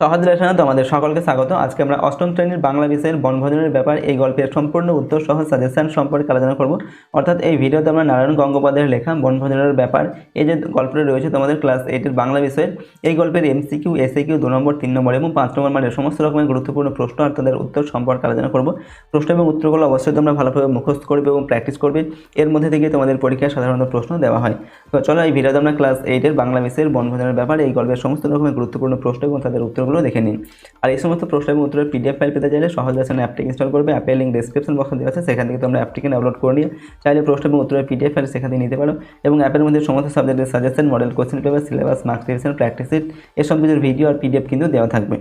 সহজ লেসনে তোমাদের সকলকে স্বাগত। আজকে আমরা অষ্টম শ্রেণির বাংলা বিষয়ের বনভোজনের ব্যাপার, এই গল্পের সম্পূর্ণ উত্তর সহ সাজেশন সম্পর্কে আলোচনা করব। অর্থাৎ এই ভিডিওতে আমরা নারায়ণ গঙ্গোপাধ্যায়ের লেখা, বনভোজনের ব্যাপার, এই যে গল্পটা রয়েছে তোমাদের ক্লাস এইটের বাংলা বিষয়ের, এই গল্পের এমসি এমসিকিউ এসএকিউ দু নম্বর, তিন নম্বর এবং পাঁচ নম্বর মানের সমস্ত রকমের গুরুত্বপূর্ণ প্রশ্ন আর তাদের উত্তর সম্পর্কে আলোচনা করব। প্রশ্ন এবং উত্তরগুলো অবশ্যই তোমরা ভালোভাবে মুখস্থ করবে এবং প্র্যাকটিস করবে। এর মধ্যে থেকে তোমাদের পরীক্ষায় সাধারণত প্রশ্ন দেওয়া হয়। তো চলো এই ভিডিওতে আমরা ক্লাস এইটের বাংলা বিষয়ের বনভোজনের ব্যাপার, এই গল্পের সমস্ত রকমের গুরুত্বপূর্ণ প্রশ্ন এবং তাদের উত্তরগুলো দেখে নিন। আর এই সমস্ত প্রশ্ন এবং উত্তরের পিডিএফ ফাইল পেতে চাইলে সহজ লেসন অ্যাপটি ইনস্টল করবে। অ্যাপের লিঙ্ক ডিসক্রিপশন বক্সে দেওয়া আছে। সেখান থেকে তোমরা অ্যাপটিকে ডাউনলোড করে নিয়ে চাইলে প্রশ্ন এবং উত্তরের পিডিএফ ফাইল সেখান থেকে নিতে পারো। এবং অ্যাপের মধ্যে সমস্ত সাবজেক্টের suggestion model question paper syllabus marks revision practice এসব কিছুর ভিডিও আর পিডিএফ কিন্তু দেওয়া থাকবে।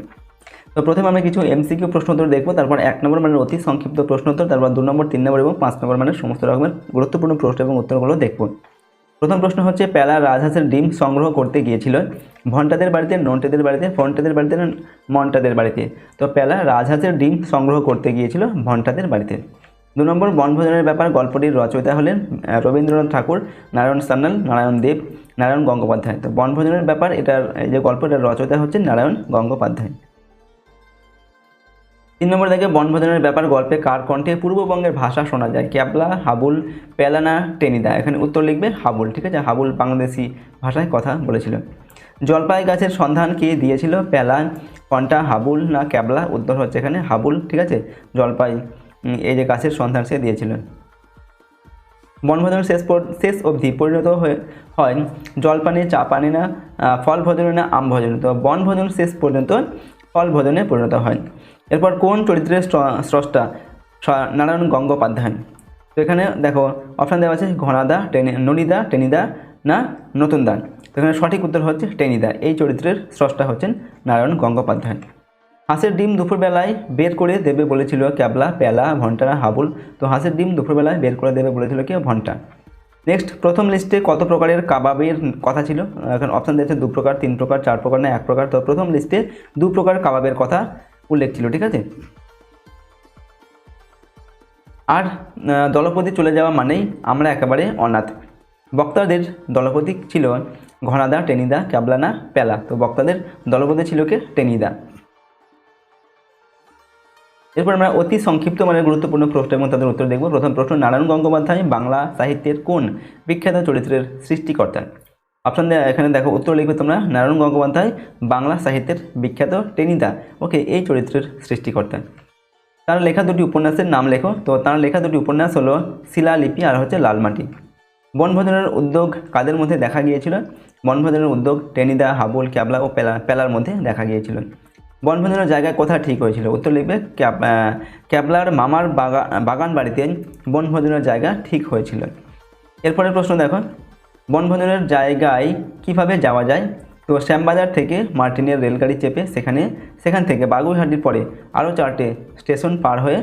তো প্রথমে আমরা কিছু এমসিকিউ প্রশ্ন উত্তর দেখব। তারপর এক নম্বর মানের অতি সংক্ষিপ্ত প্রশ্ন উত্তর, তারপর দু নম্বর, তিন নম্বর এবং পাঁচ নম্বর মানের সমস্ত রকমের গুরুত্বপূর্ণ প্রশ্ন এবং উত্তরগুলো দেখব। প্রথম প্রশ্ন হচ্ছে প্যালা রাজহাঁসের ডিম সংগ্রহ করতে গিয়েছিল। ভন্টাদের বাড়িতে, নন্টেদের বাড়িতে ফন্টাদের বাড়িতে, মন্টাদের বাড়িতে। তো প্যালা রাজহাঁসের ডিম সংগ্রহ করতে গিয়েছিল ভন্টাদের বাড়িতে। দু নম্বর বনভোজনের ব্যাপার গল্পটির রচয়িতা হলেন রবীন্দ্রনাথ ঠাকুর, নারায়ণ সান্যাল, নারায়ণ দেব, নারায়ণ গঙ্গোপাধ্যায়। তো বনভোজনের ব্যাপার, এটার, এই যে গল্পটার রচয়িতা হচ্ছেন নারায়ণ গঙ্গোপাধ্যায়। তিন নম্বর দেখে বনভোজনের ব্যাপার, গল্পে কার কণ্ঠে পূর্ববঙ্গের ভাষা শোনা যায়? ক্যাবলা, হাবুল, পেলানা, টেনিদা। এখানে উত্তর লিখবে হাবুল, ঠিক আছে? হাবুল বাংলাদেশি ভাষায় কথা বলেছিল। জলপাই গাছের সন্ধান কে দিয়েছিল? পেলা কণ্টা হাবুল না ক্যাবলা? উত্তর হচ্ছে এখানে হাবুল, ঠিক আছে? জলপাই এই যে গাছের সন্ধান সে দিয়েছিল। বনভোজন শেষ শেষ অবধি পরিণত হয়ে হয় জলপানে চা পানি না ফল ভোজনে না আম ভোজনে। তো বনভোজন শেষ পর্যন্ত ফল ভোজনে পরিণত হয়। এরপর কোন চরিত্রের স্রষ্টা নারায়ণ গঙ্গোপাধ্যায়? তো এখানে দেখো অপশান দেওয়া আছে ঘনাদা, টেনি ননিদা টেনিদা না নতুন দান তো এখানে সঠিক উত্তর হচ্ছে টেনিদা। এই চরিত্রের স্রষ্টা হচ্ছেন নারায়ণ গঙ্গোপাধ্যায়। হাঁসের ডিম দুপুরবেলায় বের করে দেবে বলেছিল ক্যাবলা পেলা ভন্টা, হাবুল। তো হাঁসের ডিম দুপুরবেলায় বের করে দেবে বলেছিল কি? ভন্টা। নেক্সট প্রথম লিস্টে কত প্রকারের কাবাবের কথা ছিল? এখন অপশান দিয়েছে দু প্রকার, তিন প্রকার, চার প্রকার, না, এক প্রকার। তো প্রথম লিস্টে দু প্রকার কাবাবের কথা উল্লেখ ছিল, ঠিক আছে? আর দলপতি চলে যাওয়া মানেই আমরা একেবারে অনাথ। বক্তাদের দলপতি ছিল ঘনাদা, টেনিদা, ক্যাবলানা, পেলা। তো বক্তাদের দলপতি ছিল কে? টেনিদা। এরপর আমরা অতি সংক্ষিপ্ত মানে গুরুত্বপূর্ণ প্রশ্ন এবং তাদের উত্তর দেখব। প্রথম প্রশ্ন, নারায়ণ গঙ্গোপাধ্যায় বাংলা সাহিত্যের কোন বিখ্যাত চরিত্রের সৃষ্টিকর্তা? অপশন এখানে দেখো, উত্তর লিখবে তোমরা, নারায়ণ গঙ্গোপাধ্যায় বাংলা সাহিত্যের বিখ্যাত টেনিদা। ওকে, এই চরিত্রের সৃষ্টিকর্তা। তার লেখা দুটি উপন্যাসের নাম লেখো। তো তার লেখা দুটি উপন্যাস হলো শিলালিপি আর হচ্ছে লালমাটি। বনভোজনের উদ্যোগ কাদের মধ্যে দেখা গিয়েছিল? বনভোজনের উদ্যোগ টেনিদা, হাবুল, ক্যাবলা ও পেলা, পেলার মধ্যে দেখা গিয়েছিল। বনভোজনের জায়গা কোথায় ঠিক হয়েছিল? উত্তর লিখবে ক্যাবলার মামার বাগা বাগান বাড়িতে বনভোজনের জায়গা ঠিক হয়েছিল। এরপরের প্রশ্ন দেখো। বনভোজনের জায়গায় কীভাবে যাওয়া যায়? তো শ্যামবাজার থেকে মার্টিনের রেলগাড়ি চেপে সেখানে, সেখান থেকে বাগুইহাটির পরে আরও চারটে স্টেশন পার হয়ে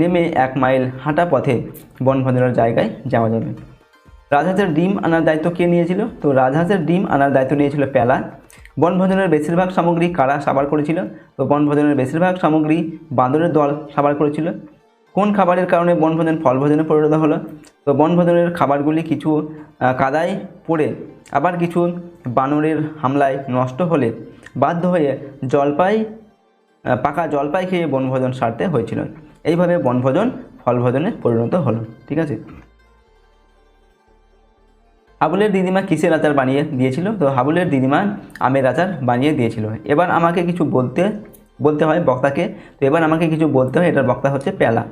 নেমে এক মাইল হাঁটা পথে বনভোজনের জায়গায় যাওয়া যাবে। রাজহাঁসের ডিম আনার দায়িত্ব কে নিয়েছিল? তো রাজহাঁসের ডিম আনার দায়িত্ব নিয়েছিল পেলা। বনভোজনের বেশিরভাগ সামগ্রী কারা সাবার করেছিল? তো বনভোজনের বেশিরভাগ সামগ্রী বাঁদরের দল সাবার করেছিল। কোন খাবারের কারণে বনভোজন ফলভোজনে পরিণত হলো? তো বনভোজনের খাবারগুলি কিছু কাদায় পড়ে, আবার কিছু বানরের হামলায় নষ্ট হলে বাধ্য হয়ে জলপাই পাকা জলপাই খেয়ে বনভোজন সারতে হয়েছিল। এইভাবে বনভোজন ফলভোজনে পরিণত হলো, ঠিক আছে? হাবুলের দিদিমা কিসের আচার বানিয়ে দিয়েছিল? তো হাবুলের দিদিমা আমের আচার বানিয়ে দিয়েছিল। এবার আমাকে কিছু বলতে বলতে হয় বক্তাকে। তো এবার আমাকে কিছু বলতে হয়, এটার বক্তা হচ্ছে পেলা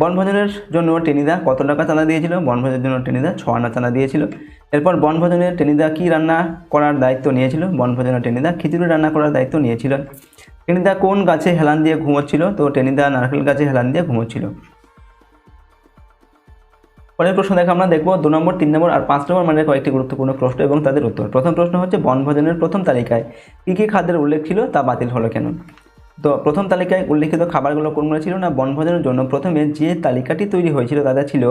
বনভোজনের জন্য টেনিদা কত টাকা চাঁদা দিয়েছিল? বনভোজনের জন্য টেনিদা ছ আনা চাঁদা দিয়েছিল। এরপর বনভোজনের টেনিদা কী রান্না করার দায়িত্ব নিয়েছিল? বনভোজনের টেনিদা খিচুড়ি রান্না করার দায়িত্ব নিয়েছিল। টেনিদা কোন গাছে হেলান দিয়ে ঘুমোচ্ছিল? তো টেনিদা নারকেল গাছে হেলান দিয়ে ঘুমোচ্ছিল। পরের প্রশ্ন দেখো, আমরা দেখব দু নম্বর, তিন নম্বর আর পাঁচ নম্বর মানের কয়েকটি গুরুত্বপূর্ণ প্রশ্ন এবং তাদের উত্তর। প্রথম প্রশ্ন হচ্ছে বনভোজনের প্রথম তালিকায় কী কী খাদ্যের উল্লেখ ছিল তা বাতিল হলো কেন? তো প্রথম তালিকায় উল্লেখিত খাবারগুলো কোনগুলো ছিল না, বনভোজনের জন্য প্রথমে যে তালিকাটি তৈরি হয়েছিল তাদের ছিল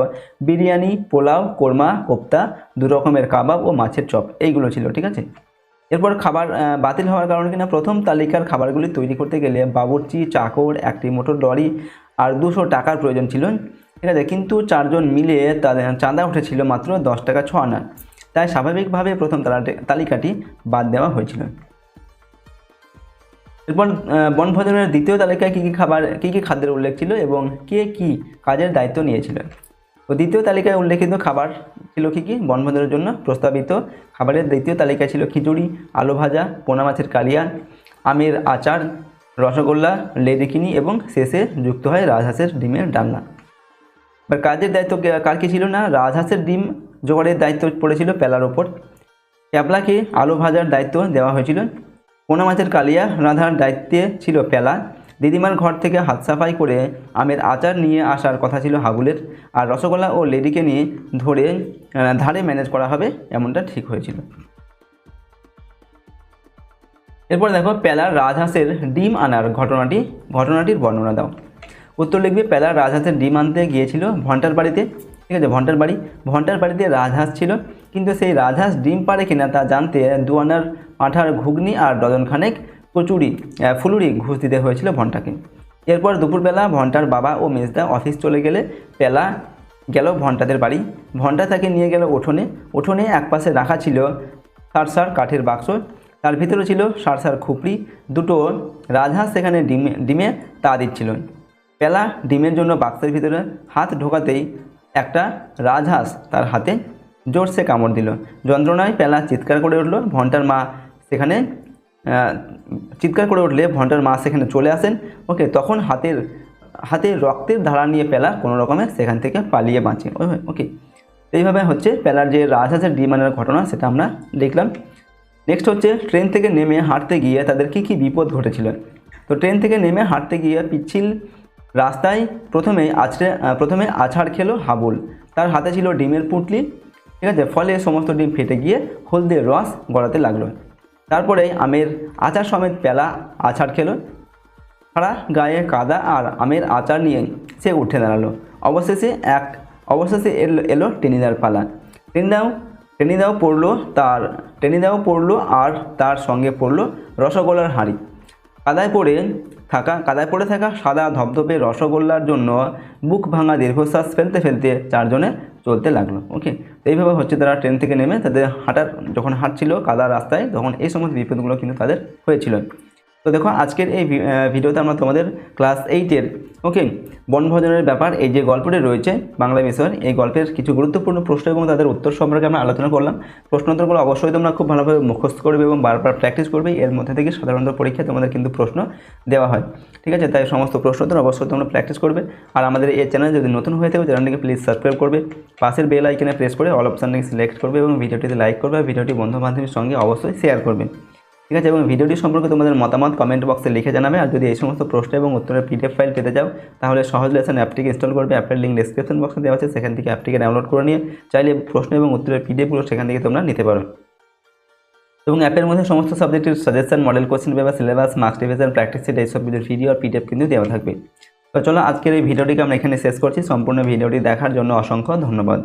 বিরিয়ানি, পোলাও, কোরমা, কোপ্তা, দু রকমের কাবাব ও মাছের চপ, এইগুলো ছিল, ঠিক আছে? এরপর খাবার বাতিল হওয়ার কারণে কিনা প্রথম তালিকার খাবারগুলি তৈরি করতে গেলে বাবুর্চি, চাকর, একটি মোটর লরি আর দুশো টাকার প্রয়োজন ছিল। ঠিক আছে, কিন্তু চারজন মিলে তাদের চাঁদা উঠেছিল মাত্র দশ টাকা ছ আনা। তাই স্বাভাবিকভাবে প্রথম তালিকাটি বাদ দেওয়া হয়েছিল। এরপর বনভোজনের দ্বিতীয় তালিকায় কী কী খাবার কী কী খাদ্যের উল্লেখ ছিল এবং কে কী কাজের দায়িত্ব নিয়েছিলেন তো দ্বিতীয় তালিকায় উল্লেখিত খাবার ছিল কী কী? বনভোজনের জন্য প্রস্তাবিত খাবারের দ্বিতীয় তালিকায় ছিল খিচুড়ি, আলু ভাজা, পোনা মাছের কালিয়া, আমের আচার, রসগোল্লা, লেডিকিনি এবং শেষে যুক্ত হয় রাজহাঁসের ডিমের ডালনা। এবার কাজের দায়িত্ব কার কী ছিল না? রাজহাঁসের ডিম জোগাড়ের দায়িত্ব পড়েছিল পেলার ওপর। ক্যাবলাকে আলু ভাজার দায়িত্ব দেওয়া হয়েছিল। পোনা মাছের কালিয়া রাঁধার দায়িত্বে ছিল পেলা। দিদিমার ঘর থেকে হাত সাফাই করে আমের আচার নিয়ে আসার কথা ছিল হাবুলের। আর রসগোল্লা ও লেডিকে নিয়ে ধরে ধারে ম্যানেজ করা হবে এমনটা ঠিক হয়েছিল। এরপর দেখো পেলার রাজহাঁসের ডিম আনার ঘটনাটি, ঘটনাটির বর্ণনা দাও। উত্তর লিখবে পেলার রাজহাঁসের ডিম আনতে গিয়েছিল ভন্টার বাড়িতে। ঠিক আছে, ভন্টার বাড়ি। ভন্টার বাড়িতে রাজহাঁস ছিল, কিন্তু সেই রাজহাঁস ডিম পারে কিনা তা জানতে দুয়ানার পাঁঠার ঘুগনি আর ডজনখানেক কচুরি ফুলুরি ঘুষ দিতে হয়েছিল ভন্টাকে। এরপর দুপুরবেলা ভন্টার বাবা ও মেজদা অফিস চলে গেলে পেলা গেল ভন্টাদের বাড়ি। ভন্টা তাকে নিয়ে গেল উঠোনে। উঠোনে একপাশে রাখা ছিল সারসার কাঠের বাক্স। তার ভিতরে ছিল সারসার খুপড়ি। দুটো রাজহাঁস সেখানে ডিমে ডিমে তা দিচ্ছিল। পেলা ডিমের জন্য বাক্সের ভিতরে হাত ঢোকাতেই একটা রাজহাঁস তার হাতে জোরসে কামড় দিল। যন্ত্রণায় পেলা চিৎকার করে উঠল, ভন্টার মা সেখানে চিৎকার করে উঠলে ভন্টার মা সেখানে চলে আসেন। ওকে, তখন হাতের, হাতে রক্তের ধারা নিয়ে পেলা কোনো রকমে সেখান থেকে পালিয়ে বাঁচে। ওকে। এইভাবে হচ্ছে পেলার যে রাজহাঁসের ডিমানের ঘটনা, সেটা আমরা দেখলাম। নেক্সট হচ্ছে, ট্রেন থেকে নেমে হাঁটতে গিয়ে তাদের কী কী বিপদ ঘটেছিল? তো ট্রেন থেকে নেমে হাঁটতে গিয়ে পিচ্ছিল রাস্তায় প্রথমে আছড়ে প্রথমে আছাড় খেলো হাবুল। তার হাতে ছিল ডিমের পুঁটলি, ঠিক আছে? ফলে সমস্ত ডিম ফেটে গিয়ে হলদের রস গড়াতে লাগল। তারপরে আমের আচার সমেত পেলা আছাড় খেলো। সারা গায়ে কাদা আর আমের আচার নিয়ে সে উঠে দাঁড়াল। অবশেষে এক, অবশেষে এলো এলো টেনিদার পালা। টেনিদাও টেনিদাও পড়ল তার, টেনিদাও পড়ল আর তার সঙ্গে পড়ল রসগোল্লার হাঁড়ি। কাদায় পড়ে থাকা, কাদায় পড়ে থাকা সাদা ধপধপে রসগোল্লার জন্য বুক ভাঙা দীর্ঘশ্বাস ফেলতে ফেলতে চারজনে চলতে লাগল ওকে তো এইভাবে হচ্ছে তারা ট্রেন থেকে নেমে তাদের হাঁটার, যখন হাঁটছিল কাদা রাস্তায়, তখন এই সমস্ত বিপদগুলো কিন্তু তাদের হয়েছিল। তো দেখো, আজকের এই ভিডিওতে আমরা তোমাদের ক্লাস এইটের ওকে বনভোজনের ব্যাপার, এই যে গল্পটি রয়েছে, বাংলা বিষয়ের এই গল্পের কিছু গুরুত্বপূর্ণ প্রশ্ন এবং তাদের উত্তর সম্পর্কে আমরা আলোচনা করলাম। প্রশ্নোত্তরগুলো অবশ্যই তোমরা খুব ভালোভাবে মুখস্থ করবে এবং বারবার প্র্যাকটিস করবে, এর মধ্যে থেকে সাধারণত পরীক্ষায় তোমাদের কিন্তু প্রশ্ন দেওয়া হয়, ঠিক আছে? তাই সমস্ত প্রশ্নোত্তর অবশ্যই তোমরা প্র্যাকটিস করবে। আর আমাদের এই চ্যানেল যদি নতুন হয়ে থাকে চ্যানেলটিকে প্লিজ সাবস্ক্রাইব করবে, পাশের বেল আইকনে প্রেস করে অল অপশানটিকে সিলেক্ট করবে এবং ভিডিওটিতে লাইক করবে ভিডিওটি বন্ধু বান্ধবীর সঙ্গে অবশ্যই শেয়ার করবে। ঠিক আছে, এবং ভিডিওটি সম্পর্কে তোমাদের মতামত কমেন্ট বক্সে লিখে জানাবে, আর যদি এই সমস্ত প্রশ্ন এবং উত্তরের পিডিএফ ফাইল পেতে চাও, তাহলে সহজ লেসন অ্যাপটিকে ইনস্টল করবে। অ্যাপের লিঙ্ক ডিসক্রিপশন বক্সে দেওয়া আছে, সেখান থেকে অ্যাপটিকে ডাউনলোড করে নিয়ে চাইলে প্রশ্ন এবং উত্তরের পিডিএফগুলো সেখান থেকে তোমরা নিতে পারো। এবং অ্যাপের মধ্যে সমস্ত সাবজেক্টের suggestion model question paper syllabus marks revision practice set এইসব ভিডিওর ভিডিও আর পিডিএফ কিন্তু দেওয়া থাকবে। তো চলো, আজকের এই ভিডিওটিকে আমরা এখানে শেষ করছি। সম্পূর্ণ ভিডিওটি দেখার জন্য অসংখ্য ধন্যবাদ।